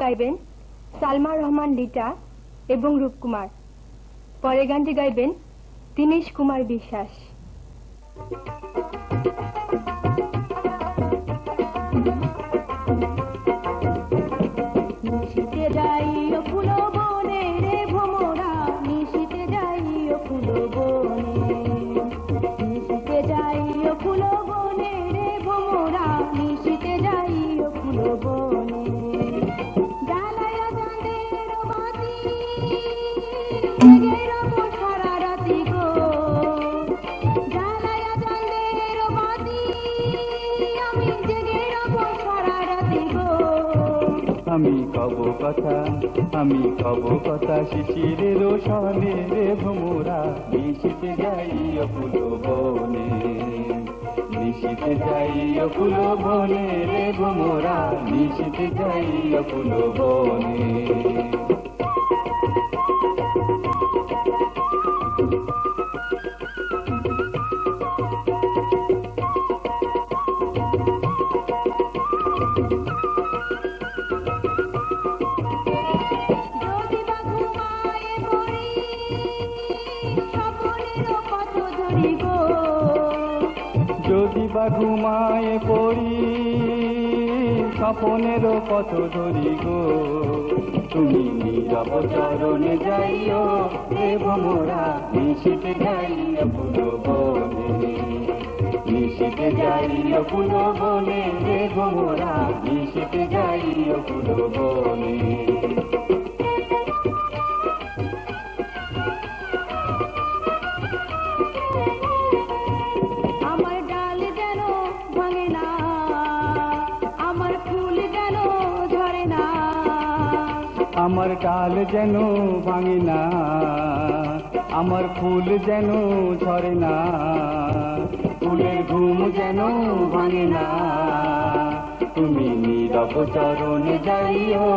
গাইবেন সালমা রহমান লিটা এবং রূপকুমার। পরে গানটি গাইবেন দীনেশ কুমার বিশ্বাস। ফুলো আমি কব কথা, আমি কব কথা। শিশিরের সনে রে ভ্রমরা, নিশিতে যাই অকুল বনে। নিশিতে যাই অকুল বনে রে ভ্রমরা, নিশিতে যাই অকুল বনে। যদি বা ঘুমায় পড়ি, স্বপনের পথ ধরি গো। তুমি নীরব চরণে যাইও দেব মোরা নিশিতে যাইও পুলো বনে। নিশিতে যাইও পুলো বনে দেব মোরা নিশিতে যাইও পুলো বনে। আমার আমার ডাল যেন ভাঙে না, আমার ফুল যেন ঝরে না, ফুলের ঘুম যেন ভাঙে না। তুমি নীরব চরণে যাইও,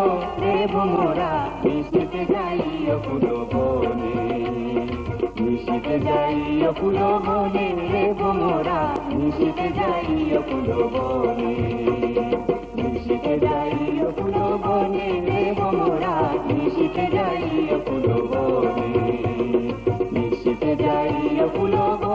দেব মোরা, মিশিতে যাইও ফুলো বনে মিশিতে যাইও ফুলো বনে দেব মোরা, মিশিতে যাইও ফুলো বনে মিশিতে যাইও ফুলো বনে